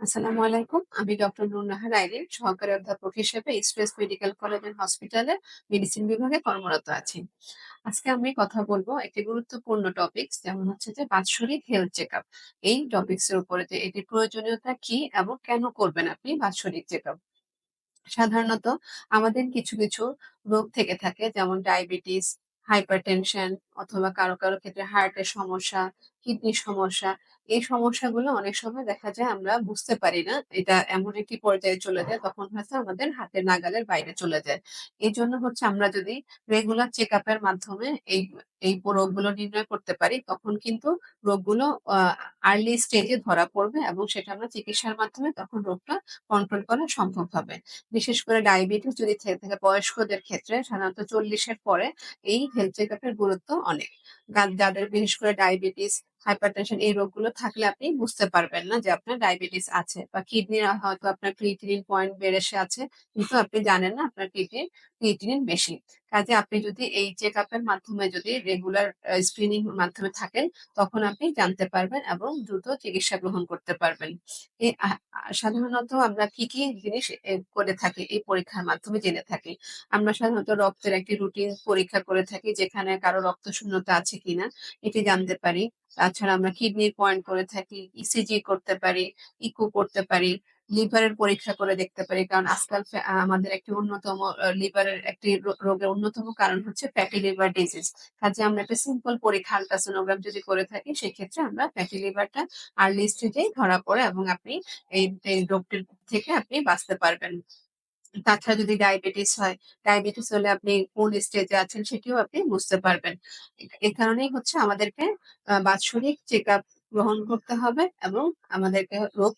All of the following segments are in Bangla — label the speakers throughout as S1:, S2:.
S1: আসসালামু আলাইকুম। আমি ডক্টর নুরনাহার আইরিন, সহকারী অধ্যাপক হিসেবে স্ট্রেস মেডিকেল কলেজ অ্যান্ড হসপিটালে মেডিসিন বিভাগে কর্মরত আছি। আজকে আমি কথা বলব একটি গুরুত্বপূর্ণ টপিকস যেমন হচ্ছে যে বাৎসরিক হেলথ চেকআপ। এই টপিকস এর উপরে যে এটির প্রয়োজনীয়তা কি এবং কেন করবেন আপনি বাৎসরিক চেকআপ? সাধারণত আমাদের কিছু, কিছু রোগ থেকে থাকে যেমন ডায়াবেটিস, হাইপারটেনশন অথবা কারও, কারও ক্ষেত্রে হার্টের সমস্যা, কিডনির সমস্যা। এই সমস্যাগুলো অনেক সময় দেখা যায় আমরা বুঝতে পারি না। এটা এমন একটি পর্যায়ে চলে যায় তখন হয়তো আমাদের হাতের নাগালের বাইরে চলে যায়। এই জন্য হচ্ছে আমরা যদি রেগুলার চেকআপ এর মাধ্যমে এই এই রোগগুলো নির্ণয় করতে পারি তখন কিন্তু রোগগুলো আ আর্লি স্টেজে ধরা পড়বে এবং সেটা আমরা চিকিৎসার মাধ্যমে তখন রোগটা কন্ট্রোল করা সম্ভব হবে। বিশেষ করে ডায়াবেটিস যদি থেকে থাকে বয়স্কদের ক্ষেত্রে সাধারণত চল্লিশের পরে এই হেলথ চেক আপের গুরুত্ব অনেক। যাদের বিশেষ করে ডায়াবেটিস, হাইপারটেনশন এই রোগগুলো থাকলে আপনি বুঝতে পারবেন না যে আপনার ডায়াবেটিস আছে বা কিডনির হয়তো আপনার ক্রিয়েটিনিন পয়েন্ট বেড়েছে আছে কিন্তু আপনি জানেন না আপনার কিডনির ক্রিয়েটিনিন বেশি। কাজে আপনি যদি এই চেকআপ এর মাধ্যমে যদি রেগুলার স্ক্রিনিং মাধ্যমে থাকেন তখন আপনি জানতে পারবেন এবং দ্রুত চিকিৎসা গ্রহণ করতে পারবেন। এ আ আ সাধারণত আমরা কি, কি জিনিস করে থাকি এই পরীক্ষার মাধ্যমে জেনে থাকি। আমরা সাধারণত রক্তের একটি রুটিন পরীক্ষা করে থাকি যেখানে কারও রক্ত শূন্যতা আছে কিনা এটি জানতে পারি। তাছাড়া আমরা কিডনির পয়েন্ট করে থাকি, ইসিজি করতে পারি, ইকো করতে পারি, লিভারের পরীক্ষা করে দেখতে পারি। কারণ আজকাল আমাদের একটি অন্যতম লিভারের একটি রোগের অন্যতম কারণ হচ্ছে ফ্যাটি লিভার ডিজিজ। কাজে আমরা একটা সিম্পল পরীক্ষা আল্ট্রাসোনোগ্রাম যদি করে থাকি সেক্ষেত্রে আমরা ফ্যাটি লিভারটা আর্লি স্টেজেই ধরা পড়ে এবং আপনি এই রোগটির থেকে আপনি বাঁচতে পারবেন। তাছাড়া যদি ডায়াবেটিস হয়, ডায়াবেটিস হলে আপনি কোন স্টেজে আছেন সেটিও আপনি বুঝতে পারবেন। এ কারণেই হচ্ছে আমাদেরকে বাৎসরিক বাৎসরিক চেকআপ গ্রহণ করতে হবে এবং আমাদেরকে রোগ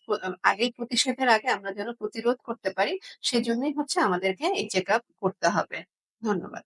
S1: আগে প্রতিষেধের আগে আমরা যেন প্রতিরোধ করতে পারি সেজন্যই হচ্ছে আমাদেরকে এই চেকআপ করতে হবে। ধন্যবাদ।